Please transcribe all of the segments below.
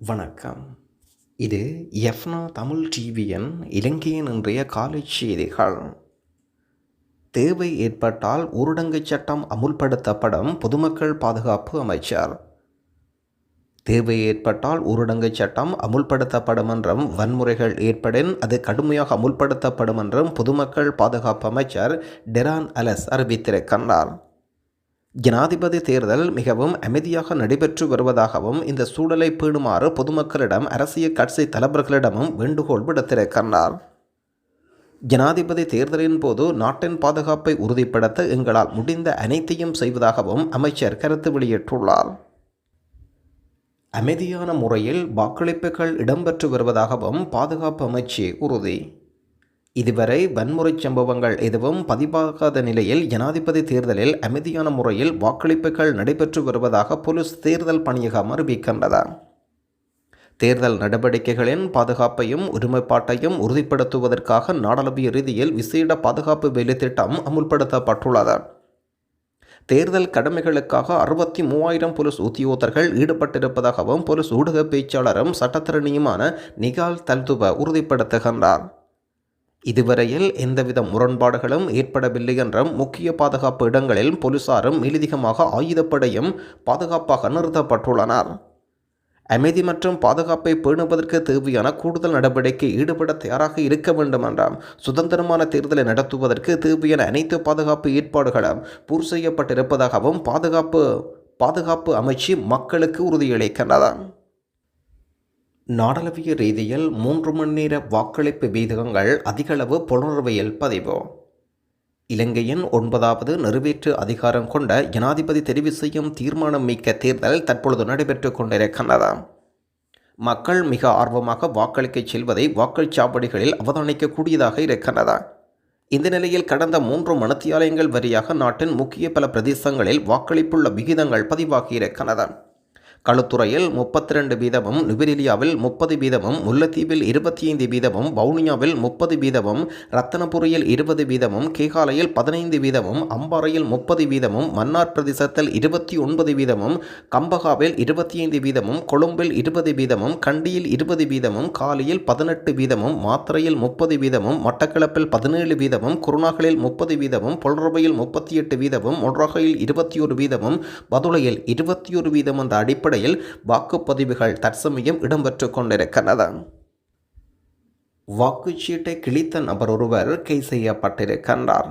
வணக்கம். இது எஃப்னா தமிழ் டிவியின் இலங்கையின் இன்றைய காலை செய்திகள். தேவை ஏற்பட்டால் ஊரடங்கு சட்டம் அமுல்படுத்தப்படும் பொதுமக்கள் பாதுகாப்பு அமைச்சர். தேவை ஏற்பட்டால் ஊரடங்கு சட்டம் அமுல்படுத்தப்படும் என்றும் வன்முறைகள் ஏற்படின் அது கடுமையாக அமுல்படுத்தப்படும் என்றும் பொதுமக்கள் பாதுகாப்பு அமைச்சர் டெரான் அலஸ் அறிவித்திருக்கின்றார். ஜனாதிபதி தேர்தல் மிகவும் அமைதியாக நடைபெற்று வருவதாகவும் இந்த சூழலை பேணுமாறு பொதுமக்களிடம் அரசியல் கட்சி தலைவர்களிடமும் வேண்டுகோள் விடுத்திருக்கின்றார் ஜனாதிபதி தேர்தலின் போது நாட்டின் பாதுகாப்பை உறுதிப்படுத்த எங்களால் முடிந்த அனைத்தையும் செய்வதாகவும் அமைச்சர் கருத்து வெளியிட்டுள்ளார். அமைதியான முறையில் வாக்களிப்புகள் இடம்பெற்று வருவதாகவும் பாதுகாப்பு அமைச்சு உறுதி. இதுவரை வன்முறை சம்பவங்கள் எதுவும் பதிவாகாத நிலையில் ஜனாதிபதி தேர்தலில் அமைதியான முறையில் வாக்களிப்புகள் நடைபெற்று வருவதாக போலீஸ் தேர்தல் பணியகம் அறிவிக்கின்றது. தேர்தல் நடவடிக்கைகளின் பாதுகாப்பையும் ஒருமைப்பாட்டையும் உறுதிப்படுத்துவதற்காக நாடளாவிய ரீதியில் விசேட பாதுகாப்பு வேலைத்திட்டம் அமுல்படுத்தப்பட்டுள்ளது. தேர்தல் கடமைகளுக்காக அறுபத்தி மூவாயிரம் போலீஸ் உத்தியோகத்தர்கள் ஈடுபட்டிருப்பதாகவும் போலீஸ் ஊடக பேச்சாளரும் சட்டத்திறனியுமான நிகால் தல்துவ உறுதிப்படுத்துகின்றார். இதுவரையில் எந்தவித முரண்பாடுகளும் ஏற்படவில்லை என்றும் முக்கிய பாதுகாப்பு இடங்களில் போலீசாரும் மேலதிகமாக ஆயுதப்படையும் பாதுகாப்பாக நிறுத்தப்பட்டுள்ளனர். அமைதி மற்றும் பாதுகாப்பை பேணுவதற்கு தேவையான கூடுதல் நடவடிக்கை ஈடுபட தயாராக இருக்க வேண்டும் என்றும் சுதந்திரமான தேர்தலை நடத்துவதற்கு தேவையான அனைத்து பாதுகாப்பு ஏற்பாடுகளும் பூர்த்தி செய்யப்பட்டிருப்பதாகவும் பாதுகாப்பு பாதுகாப்பு அமைச்சு மக்களுக்கு உறுதியளிக்கின்றன. நாடளவிய ரீதியில் மூன்று மணி நேர வாக்களிப்பு வீதகங்கள் அதிகளவு புலனுறவியல் பதிவு. இலங்கையின் ஒன்பதாவது நிறைவேற்று அதிகாரம் கொண்ட ஜனாதிபதி தெரிவு செய்யும் தீர்மானம் மிக்க தேர்தல் தற்பொழுது நடைபெற்று கொண்டிருக்கின்றது. மக்கள் மிக ஆர்வமாக வாக்களிக்கச் செல்வதை வாக்குச்சாவடிகளில் அவதானிக்கக்கூடியதாக இருக்கின்றது. இந்த நிலையில் கடந்த மூன்று மனத்தியாலயங்கள் வரியாக நாட்டின் முக்கிய பல பிரதேசங்களில் வாக்களிப்புள்ள விகிதங்கள் பதிவாகியிருக்கின்றன களுத்துறையில் முப்பத்தி ரெண்டு வீதமும் நுபிரிலியாவில் முப்பது வீதமும் முல்லைத்தீவில் இருபத்தி ஐந்து வீதமும் வவுனியாவில் முப்பது வீதமும் ரத்தனபுரியில் இருபது வீதமும் கேகாலையில் பதினைந்து வீதமும் அம்பாறையில் முப்பது வீதமும் மன்னார் பிரதேசத்தில் இருபத்தி ஒன்பது வீதமும் கம்பகாவில் இருபத்தி ஐந்து வீதமும் கொழும்பில் இருபது வீதமும் கண்டியில் இருபது வீதமும் காலியில் பதினெட்டு வீதமும் மாத்திரையில் முப்பது வீதமும் மட்டக்களப்பில் பதினேழு வீதமும் குருநாகலில் முப்பது வீதமும் பொல்ரபையில் முப்பத்தி எட்டு வீதமும் ஒன்றாகையில் இருபத்தி ஒரு வீதமும் பதுளையில் இருபத்தி ஒரு வீதம் என்ற அடிப்படை அடிப்படையில் வாக்குப்பதிவுகள் தற்சமயம் இடம்பெற்று கொண்டிருக்கிறது. வாக்குச்சீட்டை கிழித்த நபர் ஒருவர் கை செய்யப்பட்டிருக்கின்றார்.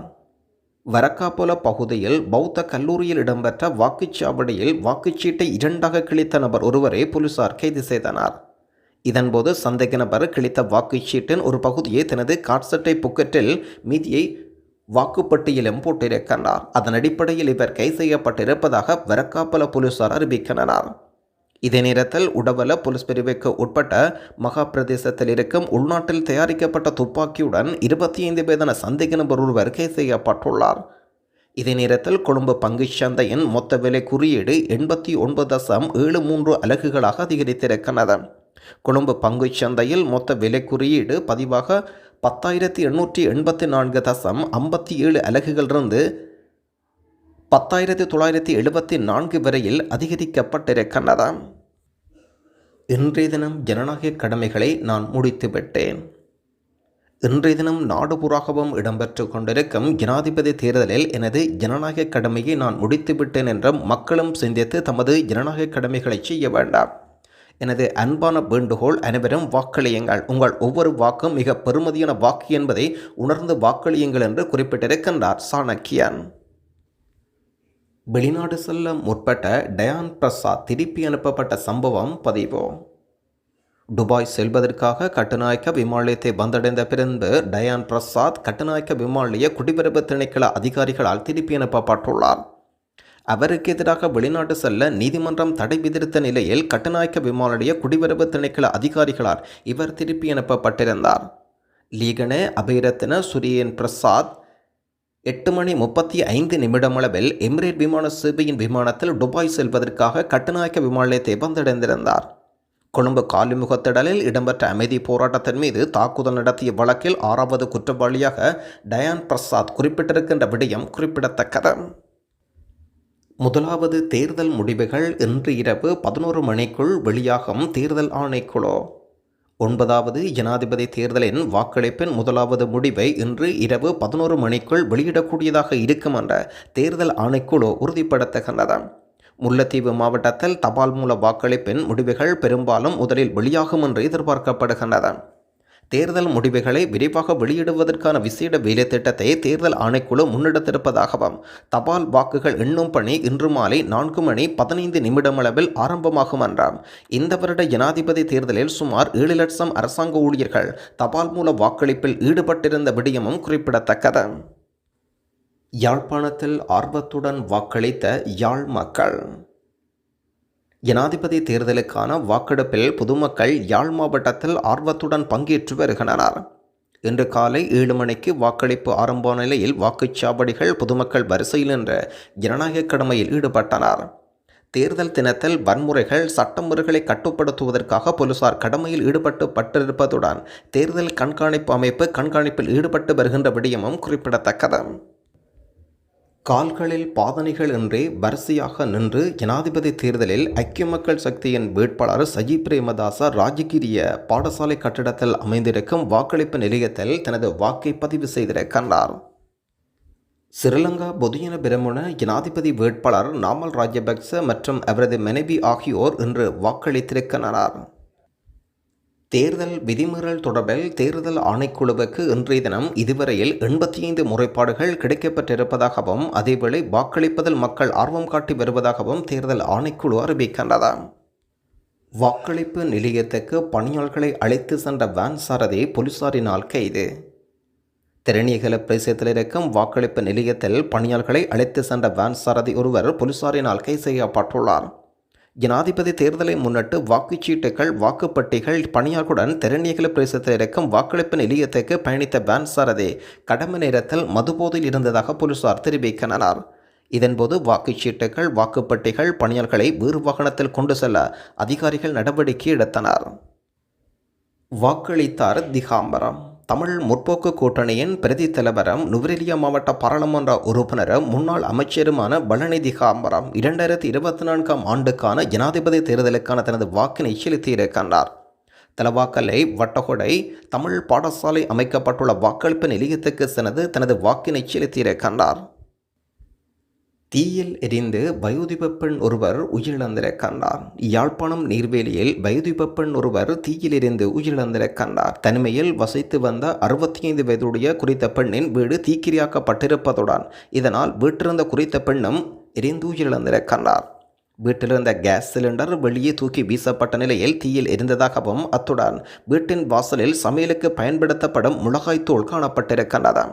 வரக்காப்புல பகுதியில் பௌத்த கல்லூரியில் இடம்பெற்ற வாக்குச்சாவடியில் வாக்குச்சீட்டை இரண்டாக கிழித்த நபர் ஒருவரை போலீசார் கைது செய்தனர். இதன்போது சந்தேக நபர் கிழித்த வாக்குச்சீட்டின் ஒரு பகுதியை தனது காட்சட்டை புக்கெட்டில் மீதியை வாக்குப்பட்டியிலும் போட்டிருக்கின்றார். அதன் அடிப்படையில் இவர் கை செய்யப்பட்டிருப்பதாக வரக்காப்பல போலீசார் அறிவிக்கின்றனர். இதே நேரத்தில் உடவல போலீஸ் பிரிவுக்கு உட்பட்ட மகா பிரதேசத்தில் இருக்கும் உள்நாட்டில் தயாரிக்கப்பட்ட துப்பாக்கியுடன் இருபத்தி ஐந்து பேதான சந்தேக நபர் ஒருவர் கைது செய்யப்பட்டுள்ளார். இதே நேரத்தில் கொழும்பு பங்குச் சந்தையின் மொத்த விலை குறியீடு எண்பத்தி ஒன்பது தசம் ஏழு மூன்று அலகுகளாக அதிகரித்திருக்கிறது. கொழும்பு பங்குச் சந்தையில் மொத்த விலை குறியீடு பதிவாக பத்தாயிரத்தி எண்ணூற்றி எண்பத்தி நான்கு தசம் ஐம்பத்தி ஏழு அலகுகளிலிருந்து பத்தாயிரத்தி தொள்ளாயிரத்தி எழுபத்தி நான்கு வரையில் அதிகரிக்கப்பட்டிருக்கின்றது இன்றைய தினம் ஜனநாயக கடமைகளை நான் முடித்துவிட்டேன் இன்றைய தினம் நாடுபுறாகவும் இடம்பெற்று கொண்டிருக்கும் ஜனாதிபதி தேர்தலில் எனது ஜனநாயக கடமையை நான் முடித்துவிட்டேன் என்றும் மக்களும் சிந்தித்து தமது ஜனநாயக கடமைகளை செய்ய வேண்டாம். எனது அன்பான வேண்டுகோள் அனைவரும் வாக்களியுங்கள். உங்கள் ஒவ்வொரு வாக்கும் மிக பெருமதியான வாக்கு என்பதை உணர்ந்து வாக்களியுங்கள் என்று குறிப்பிட்டிருக்கின்றார் சாணக்கியன். வெளிநாடு செல்ல முற்பட்ட டயான் பிரசாத் திருப்பி அனுப்பப்பட்ட சம்பவம் பதிவு. துபாய் செல்வதற்காக கட்டுநாயக்க விமானத்தை வந்தடைந்த பிறந்து டயான் பிரசாத் கட்டுநாயக்க விமானிய குடிபெருப்பு திணைக்கள அதிகாரிகளால் திருப்பி அனுப்பப்பட்டுள்ளார். அவருக்கு எதிராக வெளிநாட்டு செல்ல நீதிமன்றம் தடை விதித்த நிலையில் கட்டுநாயக்க விமானிய குடிவரவு திணைக்கள அதிகாரிகளால் இவர் திருப்பி அனுப்பப்பட்டிருந்தார். லீகனே அபயரத்ன சுரியன் பிரசாத் எட்டு மணி முப்பத்தி ஐந்து நிமிடமளவில் எமிரேட் விமான சேவையின் விமானத்தில் துபாய் செல்வதற்காக கட்டுநாயக்க விமானத்தை வந்தடைந்திருந்தார். கொழும்பு காலிமுகத்திடலில் இடம்பெற்ற அமைதி போராட்டத்தின் மீது தாக்குதல் நடத்திய வழக்கில் ஆறாவது குற்றவாளியாக டயான் பிரசாத் குறிப்பிட்டிருக்கின்ற விடயம் குறிப்பிடத்தக்கது. முதலாவது தேர்தல் முடிவுகள் இன்று இரவு பதினோரு மணிக்குள் வெளியாகும் தேர்தல் ஆணைக்குழு. ஒன்பதாவது ஜனாதிபதி தேர்தலின் வாக்களிப்பின் முதலாவது முடிவை இன்று இரவு பதினோரு மணிக்குள் வெளியிடக்கூடியதாக இருக்கும் என்ற தேர்தல் ஆணைக்குழு உறுதிப்படுத்துகின்றது. முல்லைத்தீவு மாவட்டத்தில் தபால் மூல வாக்களிப்பின் முடிவுகள் பெரும்பாலும் முதலில் வெளியாகும் என்று எதிர்பார்க்கப்படுகின்றன தேர்தல் முடிவுகளை விரைவாக வெளியிடுவதற்கான விசேட வேலைத்திட்டத்தை தேர்தல் ஆணைக்குழு முன்னெடுத்திருப்பதாகவும் தபால் வாக்குகள் எண்ணும் பணி இன்று மாலை நான்கு மணி பதினைந்து நிமிடமளவில் ஆரம்பமாகும் என்றாம். இந்த வருட ஜனாதிபதி தேர்தலில் சுமார் ஏழு லட்சம் அரசாங்க ஊழியர்கள் தபால் மூல வாக்களிப்பில் ஈடுபட்டிருந்த விடயமும் குறிப்பிடத்தக்கது. யாழ்ப்பாணத்தில் ஆர்வத்துடன் வாக்களித்த யாழ் மக்கள் ஜனாதிபதி தேர்தலுக்கான வாக்கெடுப்பில் பொதுமக்கள் யாழ் மாவட்டத்தில் ஆர்வத்துடன் பங்கேற்று வருகின்றனர். இன்று காலை ஏழு மணிக்கு வாக்களிப்பு ஆரம்ப நிலையில் வாக்குச்சாவடிகள் பொதுமக்கள் வரிசையில் நின்று ஜனநாயக கடமையில் ஈடுபட்டனர். தேர்தல் தினத்தில் வன்முறைகள் சட்டமுறைகளை கட்டுப்படுத்துவதற்காக போலீசார் கடமையில் ஈடுபட்டு பட்டிருப்பதுடன் தேர்தல் கண்காணிப்பு அமைப்பு கண்காணிப்பில் ஈடுபட்டு வருகின்ற விடயமும் குறிப்பிடத்தக்கது. கால்களில் பாதணிகள் இன்றி வரிசையாக நின்று ஜனாதிபதி தேர்தலில் ஐக்கிய மக்கள் சக்தியின் வேட்பாளர் சஜி பிரேமதாச ராஜகிரிய பாடசாலை கட்டிடத்தில் அமைந்திருக்கும் வாக்களிப்பு நிலையத்தில் தனது வாக்கை பதிவு செய்திருக்கின்றார் ஸ்ரீலங்கா பொதுஜன பிரமுன ஜனாதிபதி வேட்பாளர் நாமல் ராஜபக்ச மற்றும் அவரது மனைவி ஆகியோர் இன்று வாக்களித்திருக்கின்றனர். தேர்தல் விதிமீறல் தொடர்பில் தேர்தல் ஆணைக்குழுவுக்கு இன்றைய தினம் இதுவரையில் எண்பத்தி ஐந்து முறைப்பாடுகள் கிடைக்கப்பட்டிருப்பதாகவும் அதேவேளை வாக்களிப்பதில் மக்கள் ஆர்வம் காட்டி வருவதாகவும் தேர்தல் ஆணைக்குழு அறிவிக்கின்றது. வாக்களிப்பு நிலையத்துக்கு பணியாளர்களை அழைத்து சென்ற வேன் சாரதி போலீசாரினால் கைது. திறனியகல பிரதேசத்தில் இருக்கும் வாக்களிப்பு நிலையத்தில் பணியாளர்களை அழைத்து சென்ற வேன் சாரதி ஒருவர் போலீசாரினால் கைது செய்யப்பட்டுள்ளார். ஜனாதிபதி தேர்தலை முன்னிட்டு வாக்குச்சீட்டுகள் வாக்குப்பட்டிகள் பணியாளர்களுடன் திறனியகல பிரதேசத்தில் இருக்கும் வாக்களிப்பு நிலையத்துக்கு பயணித்த வேன் சாரதி கடமை நேரத்தில் மதுபோதையில் இருந்ததாக போலீசார் தெரிவிக்கின்றனர். இதன்போது வாக்குச்சீட்டுகள் வாக்குப்பட்டிகள் பணியாளர்களை வேறு வாகனத்தில் கொண்டு செல்ல அதிகாரிகள் நடவடிக்கை எடுத்தனர். வாக்களித்தார் திகாம்பரம். தமிழ் முற்போக்கு கூட்டணியின் பிரதி தலைவரும் நுவரெலியா மாவட்ட பாராளுமன்ற உறுப்பினரும் முன்னாள் அமைச்சருமான பலநிதி காம்பரம் இரண்டாயிரத்தி இருபத்தி நான்காம் ஆண்டுக்கான ஜனாதிபதி தேர்தலுக்கான தனது வாக்கினை செலுத்தியிருக்கின்றார். தலவாக்கலை வட்டகொடை தமிழ் பாடசாலை அமைக்கப்பட்டுள்ள வாக்களிப்பு நிலையத்துக்கு சென்று தனது வாக்கினை செலுத்தியிருக்கின்றார். தீயில் எரிந்து வயோதிப பெண் ஒருவர் கண்டார். யாழ்ப்பாணம் நீர்வேலியில் வயோதிப பெண் ஒருவர் தீயில் எரிந்து கண்டார். தனிமையில் வசித்து வந்த அறுபத்தி ஐந்து வயதுடைய குறித்த பெண்ணின் வீடு தீக்கிரியாக்கப்பட்டிருப்பதுடன் இதனால் வீட்டிருந்த குறித்த பெண்ணும் எரிந்து உயிரிழந்திருக்கின்றார் வீட்டிலிருந்த கேஸ் சிலிண்டர் வெளியே தூக்கி வீசப்பட்ட நிலையில் தீயில் எரிந்ததாகவும் அத்துடன் வீட்டின் வாசலில் சமையலுக்கு பயன்படுத்தப்படும் முளகாய்த்தூள் காணப்பட்டிருக்கின்றது.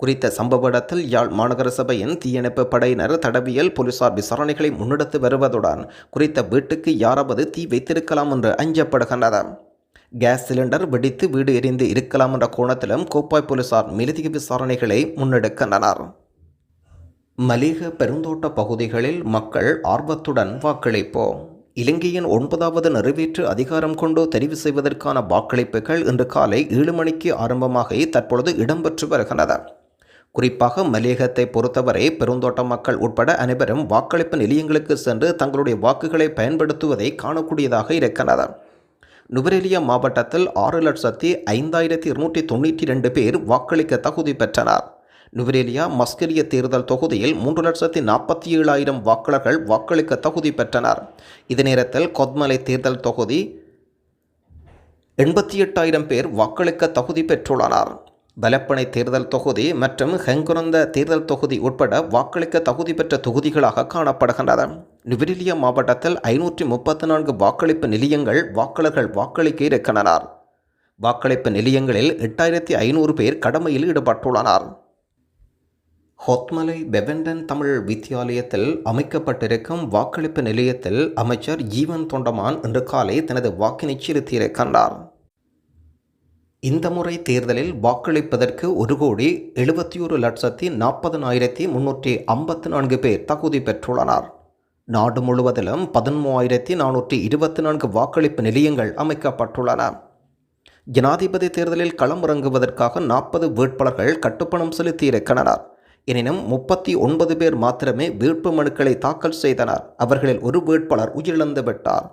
குறித்த சம்பவ இடத்தில் யாழ் மாநகர சபையின் தீயணைப்பு படையினர் தடவியல் போலீசார் விசாரணைகளை முன்னெடுத்து வருவதுடன் குறித்த வீட்டுக்கு யாராவது தீ வைத்திருக்கலாம் என்று அஞ்சப்படுகின்றது. கேஸ் சிலிண்டர் வெடித்து வீடு எரிந்து இருக்கலாம் என்ற கோணத்திலும் கோப்பாய் போலீசார் மேலதிக விசாரணைகளை முன்னெடுக்கின்றனர். மலிக பெருந்தோட்ட பகுதிகளில் மக்கள் ஆர்வத்துடன் வாக்களிப்போ இலங்கையின் ஒன்பதாவது நிறைவேற்று அதிகாரம் கொண்டு தெரிவு செய்வதற்கான வாக்களிப்புகள் இன்று காலை ஏழு மணிக்கு ஆரம்பமாகி தற்பொழுது இடம்பெற்று வருகின்றன. குறிப்பாக மலையகத்தை பொறுத்தவரை பெருந்தோட்ட மக்கள் உட்பட அனைவரும் வாக்களிப்பு நிலையங்களுக்கு சென்று தங்களுடைய வாக்குகளை பயன்படுத்துவதை காணக்கூடியதாக இருக்கின்றன நுவரெலியா மாவட்டத்தில் ஆறு லட்சத்தி ஐந்தாயிரத்தி இருநூற்றி தொண்ணூற்றி ரெண்டு பேர் வாக்களிக்க தகுதி பெற்றனர். நுவரெலியா மஸ்கெலிய தேர்தல் தொகுதியில் மூன்று லட்சத்தி நாற்பத்தி ஏழாயிரம் வாக்காளர்கள் வாக்களிக்க தகுதி பெற்றனர். இதே நேரத்தில் கொத்மலை தேர்தல் தொகுதி எண்பத்தி எட்டாயிரம் பேர் வாக்களிக்க தகுதி பெற்றுள்ளனர். பலப்பனை தேர்தல் தொகுதி மற்றும் ஹெங்குரந்த தேர்தல் தொகுதி உட்பட வாக்களிக்க தகுதி பெற்ற தொகுதிகளாக காணப்படுகின்றன. நுவரெலியா மாவட்டத்தில் ஐநூற்றி முப்பத்தி நான்கு வாக்களிப்பு நிலையங்கள் வாக்காளர்கள் வாக்களிக்க இருக்கின்றனர். வாக்களிப்பு நிலையங்களில் எட்டாயிரத்தி ஐநூறு பேர் கடமையில் ஈடுபட்டுள்ளனர். ஹொத்மலை பெவெண்டன் தமிழ் வித்தியாலயத்தில் அமைக்கப்பட்டிருக்கும் வாக்களிப்பு நிலையத்தில் அமைச்சர் ஜீவன் தொண்டமான் இன்று காலை தனது வாக்கினை செலுத்தியிருக்கின்றார். இந்த முறை தேர்தலில் வாக்களிப்பதற்கு ஒரு கோடி எழுபத்தி ஒரு லட்சத்தி நாற்பதனாயிரத்தி முன்னூற்றி ஐம்பத்தி நான்கு பேர் தகுதி பெற்றுள்ளனர். நாடு முழுவதிலும் பதிமூவாயிரத்தி நானூற்றி இருபத்தி நான்கு வாக்களிப்பு நிலையங்கள் அமைக்கப்பட்டுள்ளன. ஜனாதிபதி தேர்தலில் களமிறங்குவதற்காக நாற்பது வேட்பாளர்கள் கட்டுப்பணம் செலுத்தியிருக்கின்றனர் எனினும் முப்பத்தி ஒன்பது பேர் மாத்திரமே வேட்பு மனுக்களை தாக்கல் செய்தனர். அவர்களில் ஒரு வேட்பாளர் உயிரிழந்து விட்டார்.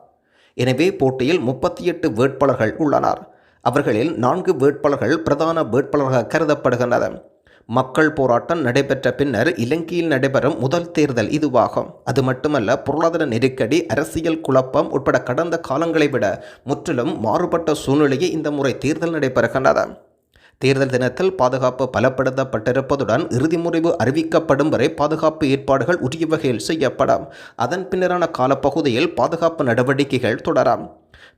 எனவே போட்டியில் முப்பத்தி எட்டு வேட்பாளர்கள் உள்ளனர். அவர்களில் நான்கு வேட்பாளர்கள் பிரதான வேட்பாளராக கருதப்படுகின்றனர் மக்கள் போராட்டம் நடைபெற்ற பின்னர் இலங்கையில் நடைபெறும் முதல் தேர்தல் இதுவாகும். அது மட்டுமல்ல பொருளாதார நெருக்கடி அரசியல் குழப்பம் உட்பட கடந்த காலங்களை விட முற்றிலும் மாறுபட்ட சூழ்நிலையே இந்த முறை தேர்தல் நடைபெறுகின்றது தேர்தல் தினத்தில் பாதுகாப்பு பலப்படுத்தப்பட்டிருப்பதுடன் இறுதி முடிவு அறிவிக்கப்படும் வரை பாதுகாப்பு ஏற்பாடுகள் உரிய வகையில் செய்யப்படும். அதன் பின்னரான காலப்பகுதியில் பாதுகாப்பு நடவடிக்கைகள் தொடரும்.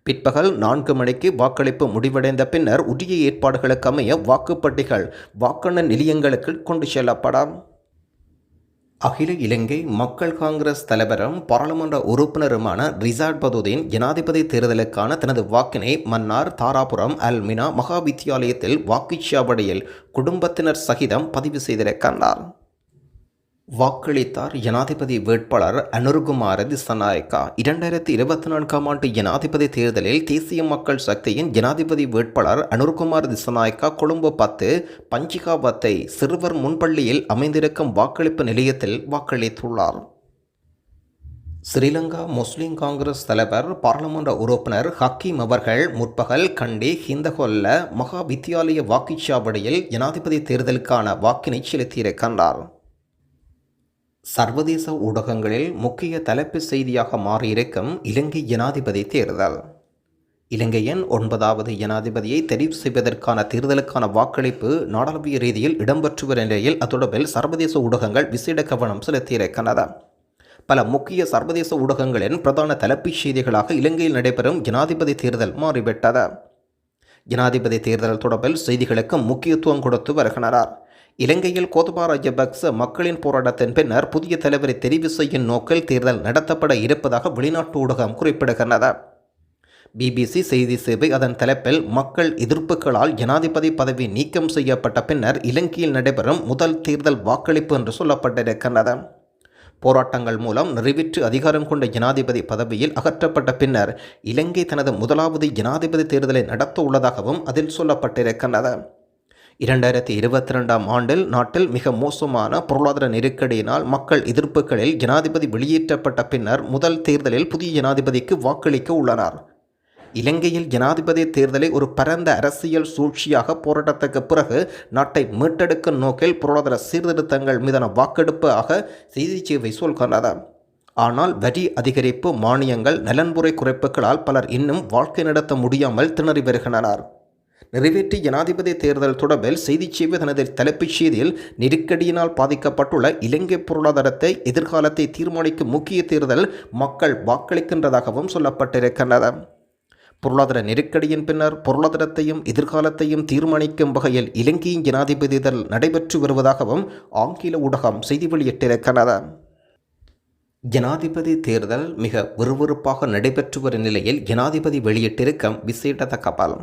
பிற்பகல் நான்கு மணிக்கு வாக்களிப்பு முடிவடைந்த பின்னர் உரிய ஏற்பாடுகளுக்கு அமைய வாக்குப்பட்டிகள் வாக்காளர் நிலையங்களுக்கு கொண்டு செல்லப்படும். அகில இலங்கை மக்கள் காங்கிரஸ் தலைவரும் பாராளுமன்ற உறுப்பினருமான ரிசாட் பதுதீன் ஜனாதிபதி தேர்தலுக்கான தனது வாக்கினை மன்னார் தாராபுரம் அல்மினா மகா வித்தியாலயத்தில் வாக்குச்சாவடியில் குடும்பத்தினர் சகிதம் பதிவு செய்திருக்கின்றார் வாக்களித்தார் ஜனாதிபதி வேட்பாளர் அனுர்குமார திசநாயக்கா. இரண்டாயிரத்தி இருபத்தி நான்காம் ஆண்டு ஜனாதிபதி தேர்தலில் தேசிய மக்கள் சக்தியின் ஜனாதிபதி வேட்பாளர் அனுர்குமார் திசநாயக்கா கொழும்பு பத்து பஞ்சிகாபத்தை சிறுவர் முன்பள்ளியில் அமைந்திருக்கும் வாக்களிப்பு நிலையத்தில் வாக்களித்துள்ளார். ஸ்ரீலங்கா முஸ்லிம் காங்கிரஸ் தலைவர் பாராளுமன்ற உறுப்பினர் ஹக்கீம் அவர்கள் முற்பகல் கண்டி ஹிந்தகொல்ல மகா வித்தியாலய வாக்குச்சாவடியில் ஜனாதிபதி தேர்தலுக்கான வாக்கினை செலுத்தியிருக்கின்றார். சர்வதேச ஊடகங்களில் முக்கிய தலைப்பு செய்தியாக மாறியிருக்கும் இலங்கை ஜனாதிபதி தேர்தல். இலங்கையின் ஒன்பதாவது ஜனாதிபதியை தெரிவு செய்வதற்கான தேர்தலுக்கான வாக்களிப்பு நாடாளுமன்ற ரீதியில் இடம்பெற்று வரும் நிலையில் அத்தொடர்பில் சர்வதேச ஊடகங்கள் விசேட கவனம் செலுத்தியிருக்கின்றன. பல முக்கிய சர்வதேச ஊடகங்களின் பிரதான தலைப்புச் செய்திகளாக இலங்கையில் நடைபெறும் ஜனாதிபதி தேர்தல் மாறிவிட்டது. ஜனாதிபதி தேர்தல் தொடர்பில் செய்திகளுக்கு முக்கியத்துவம் கொடுத்து வருகின்றனர். இலங்கையில் கோதபா ராஜபக்ச மக்களின் போராட்டத்தின் பின்னர் புதிய தலைவரை தெரிவு செய்யும் நோக்கில் தேர்தல் நடத்தப்பட இருப்பதாக வெளிநாட்டு ஊடகம் குறிப்பிடுகின்றது. பிபிசி செய்தி சேவை அதன் தலைப்பில் மக்கள் எதிர்ப்புகளால் ஜனாதிபதி பதவி நீக்கம் செய்யப்பட்ட பின்னர் இலங்கையில் நடைபெறும் முதல் தேர்தல் வாக்களிப்பு என்று சொல்லப்பட்டிருக்கின்றது. போராட்டங்கள் மூலம் நிறைவேற்று அதிகாரம் கொண்ட ஜனாதிபதி பதவியில் அகற்றப்பட்ட பின்னர் இலங்கை தனது முதலாவது ஜனாதிபதி தேர்தலை நடத்த உள்ளதாகவும் அதில் சொல்லப்பட்டிருக்கின்றது. இரண்டாயிரத்தி இருபத்தி ரெண்டாம் ஆண்டில் நாட்டில் மிக மோசமான பொருளாதார நெருக்கடியினால் மக்கள் எதிர்ப்புகளில் ஜனாதிபதி வெளியேற்றப்பட்ட பின்னர் முதல் தேர்தலில் புதிய ஜனாதிபதிக்கு வாக்களிக்க உள்ளனர். இலங்கையில் ஜனாதிபதி தேர்தலை ஒரு பரந்த அரசியல் சூழ்ச்சியாக போராட்டத்துக்கு பிறகு நாட்டை மீட்டெடுக்கும் நோக்கில் பொருளாதார சீர்திருத்தங்கள் மீதான வாக்கெடுப்பு ஆக செய்தி சேவை சொல்கிறது ஆனால் வரி அதிகரிப்பு மானியங்கள் நலன்புரை குறைப்புகளால் பலர் இன்னும் வாழ்க்கை நடத்த முடியாமல் திணறி வருகின்றனர். நிறைவேற்றி ஜனாதிபதி தேர்தல் தொடர்பில் செய்திச் சேவை தனது தலைப்புச் செய்தியில் நெருக்கடியினால் பாதிக்கப்பட்டுள்ள இலங்கை பொருளாதாரத்தை எதிர்காலத்தை தீர்மானிக்கும் முக்கிய தேர்தல் மக்கள் வாக்களிக்கின்றதாகவும் சொல்லப்பட்டிருக்கின்றது. பொருளாதார நெருக்கடியின் பின்னர் பொருளாதாரத்தையும் எதிர்காலத்தையும் தீர்மானிக்கும் வகையில் இலங்கையின் ஜனாதிபதி தேர்தல் நடைபெற்று வருவதாகவும் ஆங்கில ஊடகம் செய்தி வெளியிட்டிருக்கிறது. ஜனாதிபதி தேர்தல் மிக விறுவிறுப்பாக நடைபெற்று வரும் நிலையில் ஜனாதிபதி வெளியிட்டிருக்கும் விசேட தகவல்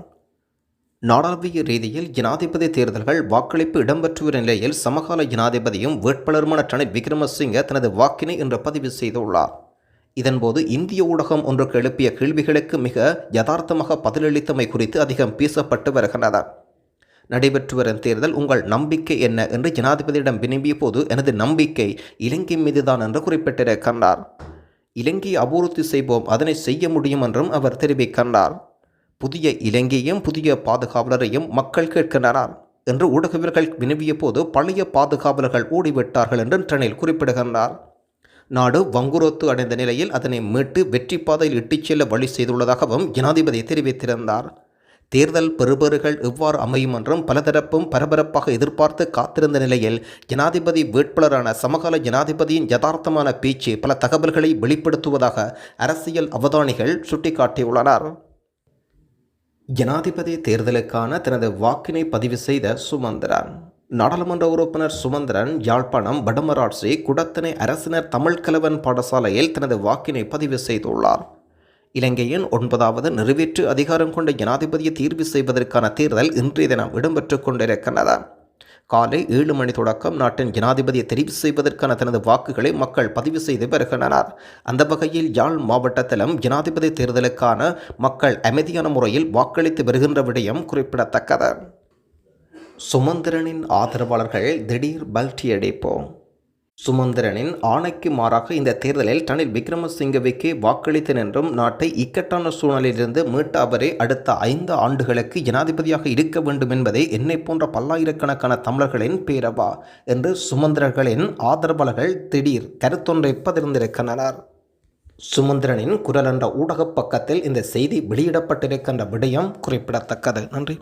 நாடாளுமன்ற ரீதியில் ஜனாதிபதி தேர்தல்கள் வாக்களிப்பு இடம்பெற்றுள்ள நிலையில் சமகால ஜனாதிபதியும் வேட்பாளருமான ரணில் விக்ரமசிங்க தனது வாக்கினை இன்று பதிவு செய்துள்ளார். இதன்போது இந்திய ஊடகம் ஒன்றுக்கு எழுப்பிய கேள்விகளுக்கு மிக யதார்த்தமாக பதிலளித்தமை குறித்து அதிகம் பேசப்பட்டு வருகின்றன நடைபெற்று வரும் தேர்தல் உங்கள் நம்பிக்கை என்ன என்று ஜனாதிபதியிடம் வினவிய போது எனது நம்பிக்கை இலங்கை மீதுதான் என்று குறிப்பிட்டிருக்கின்றார். இலங்கையை அபிவிருத்தி செய்வோம் அதனை செய்ய முடியும் என்றும் அவர் தெரிவிக்கின்றார். புதிய இலங்கையும் புதிய பாதுகாவலரையும் மக்கள் கேட்கின்றனர் என்று ஊடகவியர்கள் வினவிய போது பழைய பாதுகாவலர்கள் ஓடிவிட்டார்கள் என்று ட்ரனில் குறிப்பிடுகின்றார் நாடு வங்குரோத்து அடைந்த நிலையில் அதனை மீட்டு வெற்றி பாதையில் இட்டுச் செல்ல வழி செய்துள்ளதாகவும் ஜனாதிபதி தெரிவித்திருந்தார். தேர்தல் பெறுபேறுகள் எவ்வாறு அமையும் என்றும் பலதரப்பும் பரபரப்பாக எதிர்பார்த்து காத்திருந்த நிலையில் ஜனாதிபதி வேட்பாளரான சமகால ஜனாதிபதியின் யதார்த்தமான பேச்சு பல தகவல்களை வெளிப்படுத்துவதாக அரசியல் அவதானிகள் சுட்டிக்காட்டியுள்ளனர். ஜனாதிபதி தேர்தலுக்கான தனது வாக்கினை பதிவு செய்த சுமந்திரன். நாடாளுமன்ற உறுப்பினர் சுமந்திரன் யாழ்ப்பாணம் வடமராட்சி குடத்தனை அரசினர் தமிழ்கலவன் பாடசாலையில் தனது வாக்கினை பதிவு செய்துள்ளார். இலங்கையின் ஒன்பதாவது நிறைவேற்று அதிகாரம் கொண்ட ஜனாதிபதியை தீர்வு செய்வதற்கான தேர்தல் இன்றைய தினம் இடம்பெற்றுக் கொண்டிருக்கின்றது. காலை ஏழு மணி தொடக்கம் நாட்டின் ஜனாதிபதியை தெரிவு செய்வதற்கான தனது வாக்குகளை மக்கள் பதிவு செய்து வருகின்றனர். அந்த வகையில் யாழ் மாவட்டத்திலும் ஜனாதிபதி தேர்தலுக்கான மக்கள் அமைதியான முறையில் வாக்களித்து வருகின்ற விடயம் குறிப்பிடத்தக்கது. சுமந்திரனின் ஆதரவாளர்கள் திடீர் பல்டி அடைப்போம். சுமந்திரனின் ஆணைக்கு மாறாக இந்த தேர்தலில் ரணில் விக்ரமசிங்கவுக்கு வாக்களித்தேன் என்றும் நாட்டை இக்கட்டான சூழலிலிருந்து மீட்ட அவரே அடுத்த ஐந்து ஆண்டுகளுக்கு ஜனாதிபதியாக இருக்க வேண்டும் என்பதே என்னை போன்ற பல்லாயிரக்கணக்கான தமிழர்களின் பேரவா என்று சுமந்திரர்களின் ஆதரவாளர்கள் திடீர் கருத்தொன்றை பதிர்ந்திருக்கின்றனர் சுமந்திரனின் குரல் என்ற ஊடகப் பக்கத்தில் இந்த செய்தி வெளியிடப்பட்டிருக்கின்ற விடயம் குறிப்பிடத்தக்கது. நன்றி.